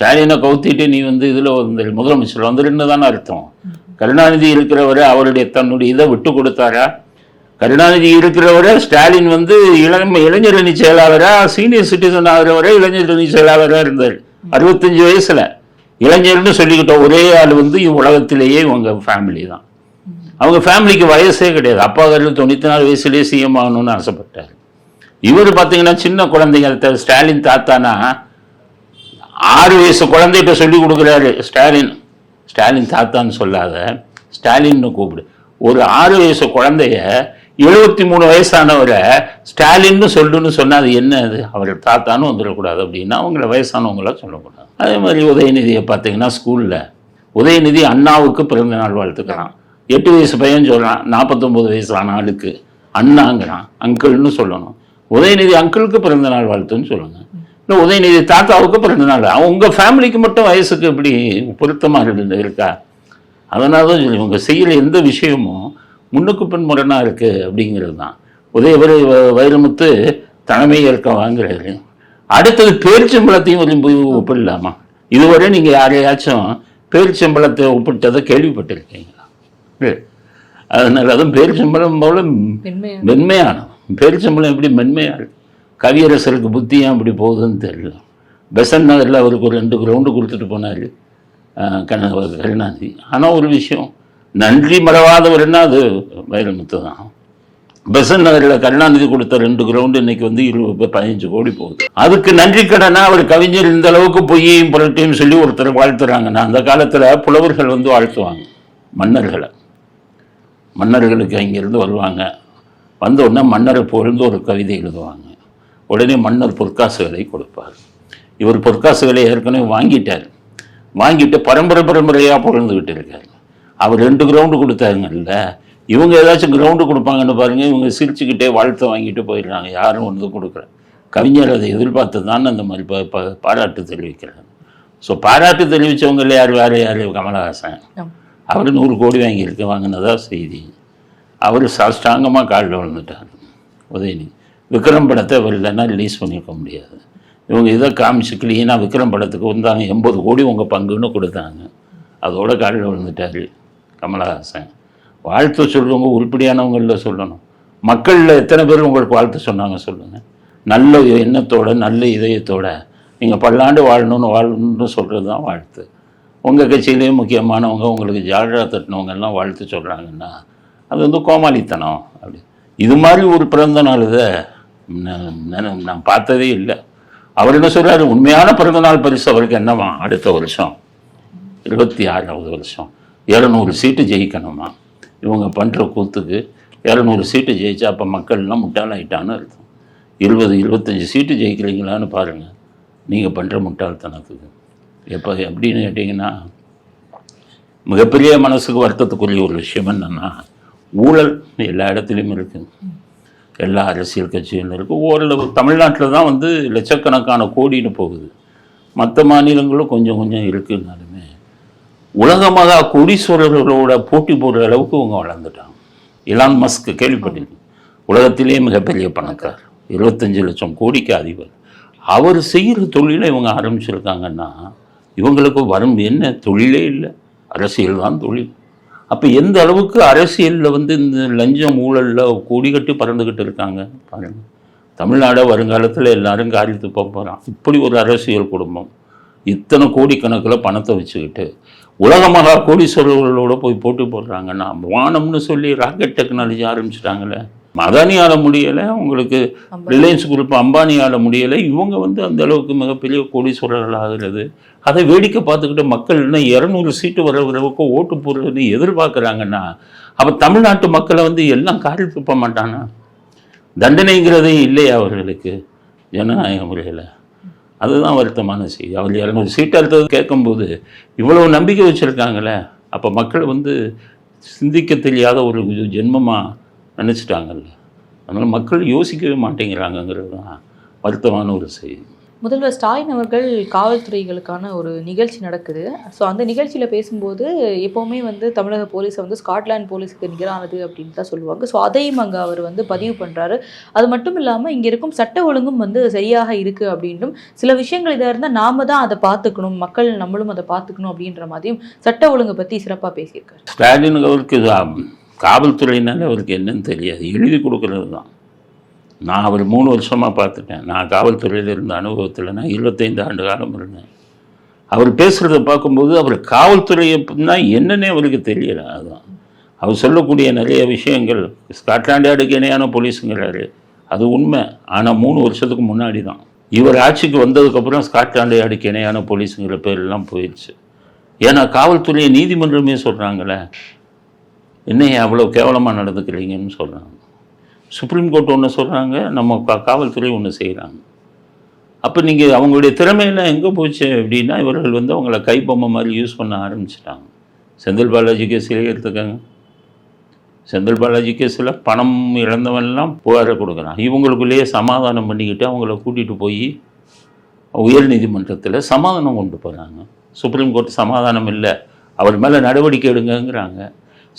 ஸ்டாலினை கவுத்திட்டு நீ வந்து இதில் வந்து முதலமைச்சர் வந்துருன்னு தானே அர்த்தம். கருணாநிதி இருக்கிறவரை அவருடைய தன்னுடைய இதை விட்டு கொடுத்தாரா? கருணாநிதி இருக்கிறவரை ஸ்டாலின் வந்து இளம் இளைஞர் அணி செயலாளராக சீனியர் சிட்டிசன் ஆகிறவரை இளைஞர் அணி செயலாளராக இருந்தார். அறுபத்தஞ்சு வயசில். இளைஞர்னு சொல்லிக்கிட்ட ஒரே ஆள் வந்து உலகத்திலேயே இவங்க ஃபேமிலி தான். அவங்க ஃபேமிலிக்கு வயசே கிடையாது. அப்பா கரு தொண்ணூற்றி நாலு வயசுலேயே சிஎம் ஆகணும்னு ஆசைப்பட்டார். இவர் பார்த்தீங்கன்னா சின்ன குழந்தைங்க ஸ்டாலின் தாத்தானா ஆறு வயசு குழந்தைகிட்ட சொல்லி கொடுக்குறாரு. ஸ்டாலின். ஸ்டாலின் தாத்தான்னு சொல்லாத. ஸ்டாலின்னு கூப்பிடு. ஒரு ஆறு வயசு குழந்தைய எழுபத்தி மூணு வயசானவரை ஸ்டாலின்னு சொல்லுன்னு சொன்னால் அது என்ன அது? அவர் தாத்தான்னு வந்துடக்கூடாது அப்படின்னா அவங்கள வயசானவங்களாம் சொல்லக்கூடாது. அதே மாதிரி உதயநிதியை பார்த்தீங்கன்னா ஸ்கூலில். உதயநிதி அண்ணாவுக்கு பிறந்த நாள் வாழ்த்துக்கிறான். எட்டு வயசு பையன் சொல்கிறான் நாற்பத்தொம்போது வயசான ஆளுக்கு அண்ணாங்கிறான். அங்கிள்னு சொல்லணும். உதயநிதி அங்கிளுக்கு பிறந்த நாள் வாழ்த்துன்னு சொல்லுங்கள் உதயநிதி தாத்தாவுக்கு பிறந்த நாள். அவன் உங்கள் ஃபேமிலிக்கு மட்டும் வயசுக்கு இப்படி பொருத்தமாக இருந்து இருக்கா? அதனால தான் சொல்லி இவங்க செய்கிற எந்த விஷயமும் முன்னுக்கு பின் முரணாக இருக்குது அப்படிங்கிறது தான். உதயவரை வைரமுத்து தலைமை ஏற்க வாங்குறாரு. அடுத்தது பேரிச்சம்பளத்தையும் விரும்பி ஒப்பிடலாமா? இதுவரை நீங்கள் யாரையாச்சும் பேரிச்சம்பளத்தை ஒப்பிட்டதை கேள்விப்பட்டிருக்கீங்களா? அதனால அதுவும் பேரிச்சம்பளம் போல மென்மையா மென்மையான பேரிச்சம்பளம் எப்படி மென்மையான கவியரசருக்கு புத்தி ஏன் அப்படி போகுதுன்னு தெரியல. பெசன் நகரில் அவருக்கு ஒரு ரெண்டு கிரவுண்டு கொடுத்துட்டு போனார் கருணாநிதி ஆனால் ஒரு விஷயம் நன்றி மறவாதவர்னா அது? வைரமுத்து தான். பெசன் நகரில் கருணாநிதி கொடுத்த ரெண்டு கிரவுண்டு இன்னைக்கு வந்து இருபது பதினஞ்சு கோடி போகுது. அதுக்கு நன்றி கடனா அவர் கவிஞர் இந்த அளவுக்கு பொய்யையும் புரட்டையும் சொல்லி ஒருத்தர் வாழ்த்துறாங்கன்னா அந்த காலத்தில் புலவர்கள் வந்து வாழ்த்துவாங்க மன்னர்களை. மன்னர்களுக்கு அங்கேருந்து வருவாங்க. வந்த உடனே மன்னரை புகழ்ந்து ஒரு கவிதை எழுதுவாங்க. உடனே மன்னர் பொற்காசுகளை கொடுப்பார். இவர் பொற்காசுகளை ஏற்கனவே வாங்கிட்டார். வாங்கிட்டு பரம்பரை பரம்பரையாக புகழ்ந்துக்கிட்டு இருக்காரு. அவர் ரெண்டு கிரவுண்டு கொடுத்தாருங்கல்ல இவங்க ஏதாச்சும் கிரவுண்டு கொடுப்பாங்கன்னு பாருங்க இவங்க சிரிச்சுக்கிட்டே வாழ்த்தை வாங்கிட்டு போயிடுறாங்க. யாரும் ஒன்று கொடுக்கல. கவிஞர் அதை எதிர்பார்த்து தான் அந்த மாதிரி பா- பாராட்டு தெரிவிக்கிறாங்க ஸோ பாராட்டு தெரிவித்தவங்கள யார்? வேறு யார்? கமலஹாசன். அவர் நூறு கோடி வாங்கியிருக்கு வாங்கினதா செய்தி. அவர் சாஷ்டாங்கமாக காலில் விழுந்துட்டார். உதயநிதி. விக்ரம் படத்தை வரலன்னா ரிலீஸ் பண்ணியிருக்க முடியாது. இவங்க இதை காமிச்சு க்ளீனாக விக்ரம் படத்துக்கு வந்தாங்க. எண்பது கோடி உங்கள் பங்குன்னு கொடுத்தாங்க. அதோட காலில் விழுந்துட்டார் கமலஹாசன். வாழ்த்து சொல்கிறவங்க உருப்படியானவங்களில் சொல்லணும். மக்களில் எத்தனை பேர் உங்களுக்கு வாழ்த்து சொன்னாங்க சொல்லுங்கள் நல்ல எண்ணத்தோட நல்ல இதயத்தோட நீங்கள் பல்லாண்டு வாழணும்னு வாழணும்னு சொல்கிறது தான் வாழ்த்து. உங்கள் கட்சியிலேயே முக்கியமானவங்க உங்களுக்கு ஜால்ரா தட்டினவங்க எல்லாம் வாழ்த்து சொல்கிறாங்கன்னா அது வந்து கோமாளித்தனம். அப்படி. இது மாதிரி ஒரு பிறந்த நாள் இதை நான் பார்த்ததே இல்லை. அவர் என்ன சொல்கிறார் உண்மையான பிறந்தநாள் பரிசு அவருக்கு என்னவா? அடுத்த வருஷம். இருபத்தி ஆறாவது வருஷம். இரநூறு சீட்டு ஜெயிக்கணுமா? இவங்க பண்ணுற கூத்துக்கு இரநூறு சீட்டு ஜெயிச்சா அப்போ மக்கள்லாம் முட்டாளாயிட்டான்னு அர்த்தம். இருபது இருபத்தஞ்சி சீட்டு ஜெயிக்கிறீங்களான்னு பாருங்கள் நீங்கள் பண்ணுற முட்டாள்தனத்துக்கு. எப்போ எப்படின்னு கேட்டிங்கன்னா மிகப்பெரிய மனசுக்கு வருத்தத்துக்குரிய ஒரு விஷயம் என்னென்னா ஊழல் எல்லா இடத்துலையும் இருக்குது எல்லா அரசியல் கட்சியும் இருக்குது ஓரளவு தமிழ்நாட்டில் தான் வந்து லட்சக்கணக்கான கோடின்னு போகுது. மற்ற மாநிலங்களும் கொஞ்சம் கொஞ்சம் இருக்குன்னாலுமே உலகமாக கோடீஸ்வரர்களோட போட்டி போடுற அளவுக்கு இவங்க வளர்ந்துட்டாங்க. Elon Musk கேள்விப்பட்டிருக்கீங்க? உலகத்திலேயே மிகப்பெரிய பணக்கார். இருபத்தஞ்சு லட்சம் கோடிக்கு அதிபர். அவர் செய்கிற தொழிலை இவங்க ஆரம்பிச்சிருக்காங்கன்னா இவங்களுக்கு வரும் என்ன? தொழிலே இல்லை. அரசியல் தான் தொழில். அப்போ எந்த அளவுக்கு அரசியலில் வந்து இந்த லஞ்சம் ஊழலில் கோடி கட்டி பறந்துக்கிட்டு இருக்காங்க பாருங்கள் தமிழ்நாடு வருங்காலத்தில் எல்லாரும் காரியத்து போகிறான் இப்படி ஒரு அரசியல் குடும்பம். இத்தனை கோடிக்கணக்கில் பணத்தை வச்சுக்கிட்டு உலக மகா கோடீஸ்வரர்களோட போய் போட்டி போடுறாங்கன்னா வானம்னு சொல்லி ராக்கெட் டெக்னாலஜி ஆரம்பிச்சிட்டாங்களே. அதானியால முடியலை உங்களுக்கு ரிலையன்ஸ் குரூப் அம்பானியால முடியலை. இவங்க வந்து அந்த அளவுக்கு மிகப்பெரிய கோடீஸ்வரர்கள் ஆகிறது. அதை வேடிக்கை பார்த்துக்கிட்டு மக்கள் இன்னும் இரநூறு சீட்டு வர அளவுக்கு ஓட்டு போடுறதுன்னு எதிர்பார்க்குறாங்கன்னா அப்போ தமிழ்நாட்டு மக்களை வந்து எல்லாம் காரி துப்ப மாட்டானா? தண்டனைங்கிறதே இல்லையா அவர்களுக்கு. ஜனநாயக முறையில் அதுதான் வருத்தமான செய்தி. அவர் இரநூறு சீட்டு அழுத்தது கேட்கும்போது இவ்வளவு நம்பிக்கை வச்சுருக்காங்களே. அப்போ மக்கள் வந்து சிந்திக்க தெரியாத ஒரு ஜென்மமாக நினச்சிட்டாங்கல்ல. அதனால் மக்கள் யோசிக்கவே மாட்டேங்கிறாங்கங்கிறது தான் வருத்தமான ஒரு செய்தி. முதல்வர் ஸ்டாலின் அவர்கள் காவல்துறைகளுக்கான ஒரு நிகழ்ச்சி நடக்குது. ஸோ அந்த நிகழ்ச்சியில் பேசும்போது எப்போவுமே வந்து தமிழக போலீஸை வந்து ஸ்காட்லாந்து போலீஸுக்கு நிகரானது அப்படின்னு தான் சொல்லுவாங்க. ஸோ அதையும் அங்கே அவர் வந்து பதிவு பண்ணுறாரு அது மட்டும் இல்லாமல் இங்கே இருக்கும் சட்ட ஒழுங்கும் வந்து சரியாக இருக்குது அப்படின்னும் சில விஷயங்கள் இதாக இருந்தால் நாம தான் அதை பார்த்துக்கணும். மக்கள் நம்மளும் அதை பார்த்துக்கணும் அப்படின்ற மாதிரியும் சட்ட ஒழுங்கை பற்றி சிறப்பாக பேசியிருக்காரு. ஸ்டாலின் அவருக்கு காவல்துறையினால அவருக்கு என்னன்னு தெரியாது. எழுதி கொடுக்குறது தான். நான் அவர் மூணு வருஷமாக பார்த்துட்டேன். நான் காவல்துறையில் இருந்த அனுபவத்தில் நான் இருபத்தைந்து ஆண்டு காலம் இருந்தேன். அவர் பேசுகிறத பார்க்கும்போது அவர் காவல்துறையை பற்றினா என்னன்னே அவருக்கு தெரியல. அதுதான். அவர் சொல்லக்கூடிய நிறைய விஷயங்கள் ஸ்காட்லாண்ட் யார்டுக்கு இணையான போலீஸுங்கிறாரு. அது உண்மை. ஆனால் மூணு வருஷத்துக்கு முன்னாடி தான். இவர் ஆட்சிக்கு வந்ததுக்கப்புறம் ஸ்காட்லாண்டு யார்டுக்கு இணையான போலீஸுங்கிற பேரெல்லாம் போயிடுச்சு ஏன்னா காவல்துறையை நீதிமன்றமே சொல்கிறாங்களே என்னைய அவ்வளோ கேவலமாக நடந்துக்கிறீங்கன்னு சொல்கிறாங்க சுப்ரீம் கோர்ட் ஒன்று சொல்கிறாங்க நம்ம கா காவல்துறை ஒன்று செய்கிறாங்க அப்போ நீங்கள் அவங்களுடைய திறமையெல்லாம் எங்கே போச்சு அப்படின்னா இவர்கள் வந்து அவங்கள கைப்பொம்மை மாதிரி யூஸ் பண்ண ஆரம்பிச்சிட்டாங்க. செந்தில் பாலாஜி கேஸ்லேயே எடுத்துக்கோங்க. செந்தில் பாலாஜி கேஸில் பணம் இழந்தவன்லாம் புகாரை கொடுக்குறான். இவங்களுக்குள்ளேயே சமாதானம் பண்ணிக்கிட்டு அவங்கள கூட்டிகிட்டு போய் உயர் நீதிமன்றத்தில் சமாதானம் கொண்டு போகிறாங்க சுப்ரீம் கோர்ட் சமாதானம் இல்லை. அவர் மேலே நடவடிக்கை எடுங்கங்கிறாங்க.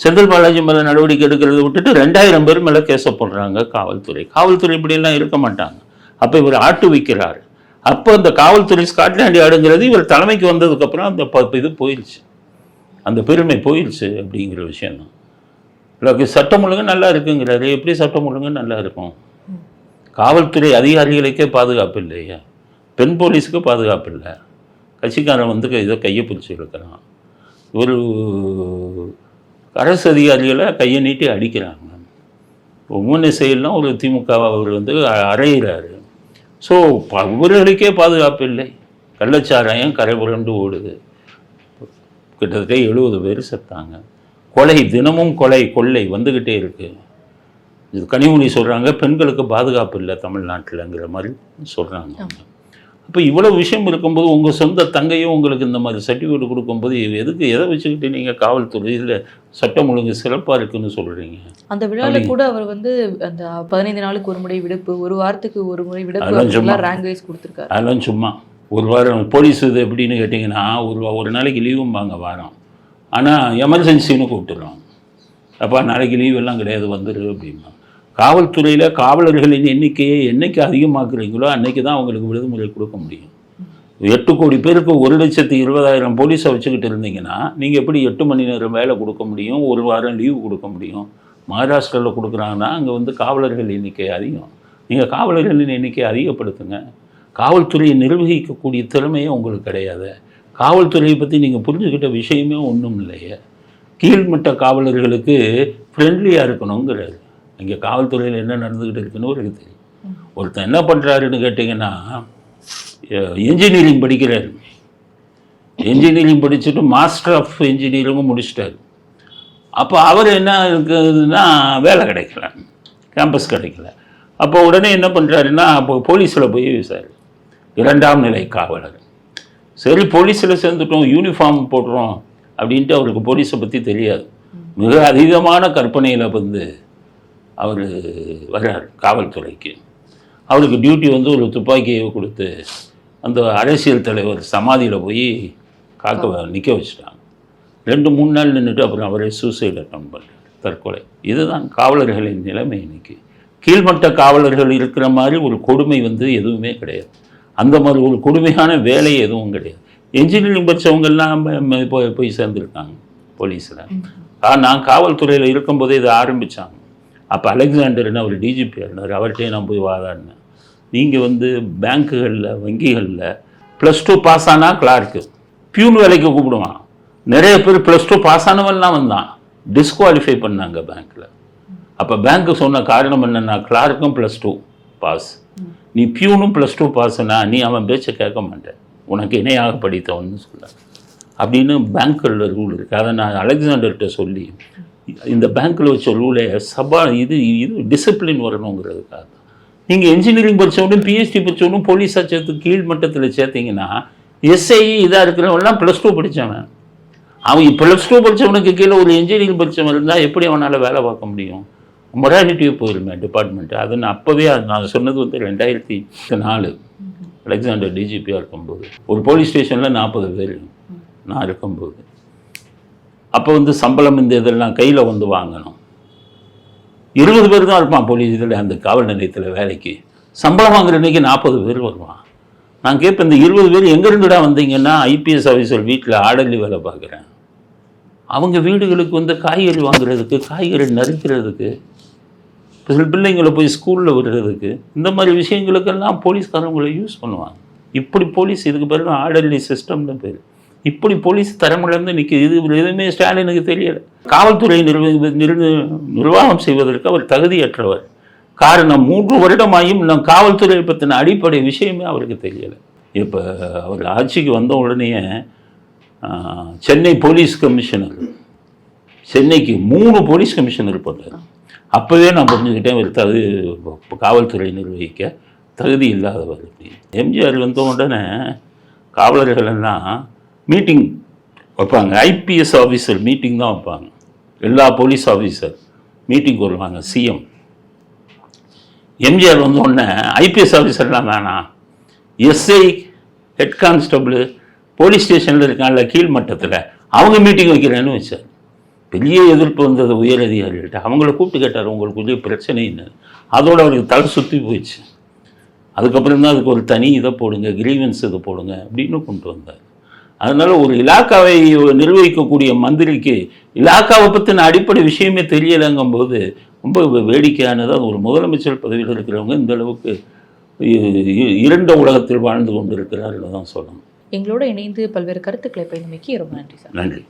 செந்தில் பாலாஜி மேலே நடவடிக்கை எடுக்கிறத விட்டுட்டு ரெண்டாயிரம் பேர் மேலே கேஸை போடுறாங்க காவல்துறை. காவல்துறை இப்படியெல்லாம் இருக்க மாட்டாங்க. அப்போ இவர் ஆட்டு வைக்கிறார். அப்போ அந்த காவல்துறை ஸ்காட்லாண்ட் யார்டுங்கிறது இவர் தலைமைக்கு வந்ததுக்கப்புறம் அந்த இது போயிடுச்சு அந்த பெருமை போயிடுச்சு அப்படிங்கிற விஷயம் இல்லை சட்டம் ஒழுங்கு நல்லா இருக்குங்கிறாரு. எப்படி சட்டம் ஒழுங்கு நல்லா இருக்கும்? காவல்துறை அதிகாரிகளுக்கே பாதுகாப்பு இல்லையா. பெண் போலீஸுக்கு பாதுகாப்பு இல்லை. கட்சிக்காரன் வந்து இதை கையை பிடிச்சி இருக்கிறான். ஒரு அரசு அதிகாரிகளை கையை நீட்டி அடிக்கிறாங்க. ஒவ்வொன்று செயல்லாம் ஒரு திமுக அவர் வந்து அறையிறாரு. ஸோ இவர்களுக்கே பாதுகாப்பு இல்லை. கள்ளச்சாராயம் கரை புரண்டு ஓடுது. கிட்டத்தட்ட எழுபது பேர் செத்தாங்க. கொலை தினமும் கொலை கொள்ளை வந்துக்கிட்டே இருக்குது இது கனிமொழி சொல்கிறாங்க பெண்களுக்கு பாதுகாப்பு இல்லை தமிழ்நாட்டில்ங்கிற மாதிரி சொல்கிறாங்க அப்போ இவ்வளோ விஷயம் இருக்கும்போது உங்கள் சொந்த தங்கையும் உங்களுக்கு இந்த மாதிரி சர்டிஃபிகேட் கொடுக்கும்போது எதுக்கு எதை வச்சுக்கிட்டு நீங்கள் காவல்துறையில் சட்டம் ஒழுங்கு சிறப்பாக இருக்குன்னு சொல்கிறீங்க அந்த விழாவில் கூட அவர் வந்து அந்த பதினைந்து நாளுக்கு ஒரு முறை விடுப்பு ஒரு வாரத்துக்கு ஒரு முறை விடுப்பு ரேங்க் வைஸ் கொடுத்துருக்காரு. அதெல்லாம் சும்மா. ஒரு வாரம் போலீஸ் இது எப்படின்னு கேட்டிங்கன்னா ஒரு ஒரு நாளைக்கு லீவும்பாங்க வாரம். ஆனால் எமர்ஜென்சின்னு கூப்பிட்டுருவாங்க அப்போ நாளைக்கு லீவ் எல்லாம் கிடையாது வந்துரு அப்படிமா காவல்துறையில் காவலர்களின் எண்ணிக்கையை என்னைக்கு அதிகமாக்குறீங்களோ அன்னைக்கு தான் அவங்களுக்கு விடுமுறை கொடுக்க முடியும். எட்டு கோடி பேருக்கு ஒரு லட்சத்து இருபதாயிரம் போலீஸை வச்சுக்கிட்டு இருந்தீங்கன்னா நீங்கள் எப்படி எட்டு மணி நேரம் வேலை கொடுக்க முடியும்? ஒரு வாரம் லீவு கொடுக்க முடியும்? மகாராஷ்டிராவில் கொடுக்குறாங்கன்னா அங்கே வந்து காவலர்கள் எண்ணிக்கை அதிகம். நீங்கள் காவலர்களின் எண்ணிக்கை அதிகப்படுத்துங்க. காவல்துறையை நிர்வகிக்கக்கூடிய திறமையே உங்களுக்கு கிடையாது. காவல்துறையை பற்றி நீங்கள் புரிஞ்சுக்கிட்ட விஷயமே ஒன்றும் இல்லையே. கீழ்மட்ட காவலர்களுக்கு ஃப்ரெண்ட்லியாக இருக்கணுங்கிறது இங்கே காவல்துறையில் என்ன நடந்துக்கிட்டு இருக்குன்னு ஒரு தெரியும் ஒருத்தன் என்ன பண்ணுறாருன்னு கேட்டிங்கன்னா இன்ஜினியரிங் படிக்கிறாரு. இன்ஜினியரிங் படிச்சுட்டு மாஸ்டர் ஆஃப் இன்ஜினியரிங்கும் முடிச்சிட்டாரு. அப்போ அவர் என்ன இருக்குதுன்னா வேலை கிடைக்கல. கேம்பஸ் கிடைக்கல. அப்போ உடனே என்ன பண்ணுறாருன்னா அப்போ போலீஸில் போய் விசாரி. இரண்டாம் நிலை காவலர். சரி போலீஸில் சேர்ந்துட்டோம் யூனிஃபார்ம் போடுறோம் அப்படின்ட்டு அவருக்கு போலீஸை பற்றி தெரியாது. மிக அதிகமான கற்பனையில் வந்து அவர் வர்றார் காவல்துறைக்கு. அவருக்கு டியூட்டி வந்து ஒரு துப்பாக்கியை கொடுத்து அந்த அரசியல் தலைவர் சமாதியில் போய் காக்க நிற்க வச்சுட்டாங்க ரெண்டு மூணு நாள் நின்றுட்டு அப்புறம் அவரே சூசைட் அட்டம் பண்ணுறார் தற்கொலை. இதுதான் காவலர்களின் நிலைமை இன்னைக்கு. கீழ்மட்ட காவலர்கள் இருக்கிற மாதிரி ஒரு கொடுமை வந்து எதுவுமே கிடையாது. அந்த மாதிரி ஒரு கொடுமையான வேலை எதுவும் கிடையாது. என்ஜினியரிங் படித்தவங்கெல்லாம் போய் போய் சேர்ந்துருக்காங்க போலீஸில். நான் காவல்துறையில் இருக்கும்போதே இதை ஆரம்பித்தாங்க அப்போ அலெக்சாண்டர்னு அவர் டிஜிபி இருந்தார் அவர்கிட்டயே நான் போய் வாதாடினேன். நீங்கள் வந்து பேங்க்குகளில் வங்கிகளில் ப்ளஸ் டூ பாஸ் ஆனால் கிளார்க்கு பியூன் வேலைக்கு கூப்பிடுவான். நிறைய பேர் ப்ளஸ் டூ பாஸ் ஆனவன்லாம் வந்தான். டிஸ்குவாலிஃபை பண்ணாங்க பேங்க்கில் அப்போ பேங்க்கு சொன்ன காரணம் என்னென்னா கிளார்க்கும் ப்ளஸ் டூ பாஸ் நீ பியூனும் ப்ளஸ் டூ பாஸ்னா நீ அவன் பேச்சை கேட்க மாட்டேன். உனக்கு இணையாக படித்தவன்னு சொல்ல. அப்படின்னு பேங்க்கில் ரூல் இருக்குது அதை நான் அலெக்சாண்டர்கிட்ட சொல்லி இந்த பேங்க்கில் வச்ச ரூலே சபா இது இது டிசிப்ளின் வரணுங்கிறதுக்காக. தான் நீங்கள் இன்ஜினியரிங் படித்தவனும் பிஹெச்டி படித்தவனும் போலீஸாக சேர்த்து கீழ் மட்டத்தில் சேர்த்தீங்கன்னா எஸ்ஐ இதாக இருக்கிறவன்லாம் ப்ளஸ் டூ படித்தவன் அவன் ப்ளஸ் டூ படித்தவனுக்கு கீழே ஒரு இன்ஜினியரிங் படித்தவன் இருந்தால் எப்படி அவனால் வேலை பார்க்க முடியும்? மொராலிட்டி போயிருமே டிபார்ட்மெண்ட்டு அது நான் அப்போவே நான் சொன்னது வந்து ரெண்டாயிரத்தி நாலு அலெக்சாண்டர் டிஜிபியாக இருக்கும்போது. ஒரு போலீஸ் ஸ்டேஷனில் நாற்பது பேர் நான் இருக்கும்போது. அப்போ வந்து சம்பளம் இந்த இதெல்லாம் கையில் வந்து வாங்கணும். இருபது பேர் தான் இருப்பான் போலீஸ் இதில் அந்த காவல் நிலையத்தில் வேலைக்கு. சம்பளம் வாங்குற அன்னைக்கு நாற்பது பேர் வருவான். நான் கேட்பேன் இந்த இருபது பேர் எங்கேருந்துடா வந்தீங்கன்னா ஐபிஎஸ் ஆஃபீஸர் வீட்டில் ஆடலி வேலை பார்க்குறேன். அவங்க வீடுகளுக்கு வந்து காய்கறி வாங்குறதுக்கு காய்கறி நறுக்கிறதுக்கு சில பிள்ளைங்களை போய் ஸ்கூலில் விடுறதுக்கு இந்த மாதிரி விஷயங்களுக்கெல்லாம் போலீஸ்காரவங்களை யூஸ் பண்ணுவாங்க. இப்படி போலீஸ் இதுக்கு பேர் ஆர்டர்லி சிஸ்டம்னு பேர். இப்படி போலீஸ் தரமிழந்து நிற்கிது இது எதுவுமே ஸ்டாலினுக்கு தெரியலை. காவல்துறை நிர்வாகம் செய்வதற்கு அவர் தகுதியற்றவர். காரணம் மூன்று வருடமாயும் நம் காவல்துறையை பற்றின அடிப்படை விஷயமே அவருக்கு தெரியலை. இப்போ அவர் ஆட்சிக்கு வந்த உடனே சென்னை போலீஸ் கமிஷனர் சென்னைக்கு மூணு போலீஸ் கமிஷனர் போட்டார் அப்போவே நான் புரிஞ்சுக்கிட்டேன் இவர் தகுதி காவல்துறை நிர்வகிக்க தகுதி இல்லாதவர் அப்படின்னு. எம்ஜிஆர் வந்த உடனே காவலர்கள் எல்லாம் மீட்டிங் வைப்பாங்க. ஐபிஎஸ் ஆஃபீஸர் மீட்டிங் தான் வைப்பாங்க. எல்லா போலீஸ் ஆஃபீஸர் மீட்டிங் வருவாங்க சிஎம் எம்ஜிஆர் வந்த உடனே ஐபிஎஸ் ஆஃபீஸர்லாம் வேணாம் எஸ்ஐ ஹெட் கான்ஸ்டபிள் போலீஸ் ஸ்டேஷனில் இருக்கான்ல கீழ் மட்டத்தில் அவங்க மீட்டிங் வைக்கிறேன்னு வச்சார். பெரிய எதிர்ப்பு வந்தது உயர் அதிகாரிகள்ட்ட அவங்கள கூப்பிட்டு கேட்டார் உங்களுக்குரிய பிரச்சனை என்ன? அதோடு அவருக்கு தலை சுற்றி போயிடுச்சு. அதுக்கப்புறம் தான் அதுக்கு ஒரு தனி இதை போடுங்க கிரீவன்ஸ் இதை போடுங்க அப்படின்னு கொண்டு வந்தார். அதனால ஒரு இலாக்காவை நிர்வகிக்கக்கூடிய மந்திரிக்கு இலாக்காவை பற்றின அடிப்படை விஷயமே தெரியலைங்கும்போது ரொம்ப வேடிக்கையானது அது ஒரு முதலமைச்சர் பதவியில் இருக்கிறவங்க இந்த அளவுக்கு இருண்ட உலகத்தில் வாழ்ந்து கொண்டிருக்கிறார்கள் தான் சொல்லணும். எங்களோட இணைந்து பல்வேறு கருத்துக்களை பயணிமைக்கு ரொம்ப நன்றி சார். நன்றி.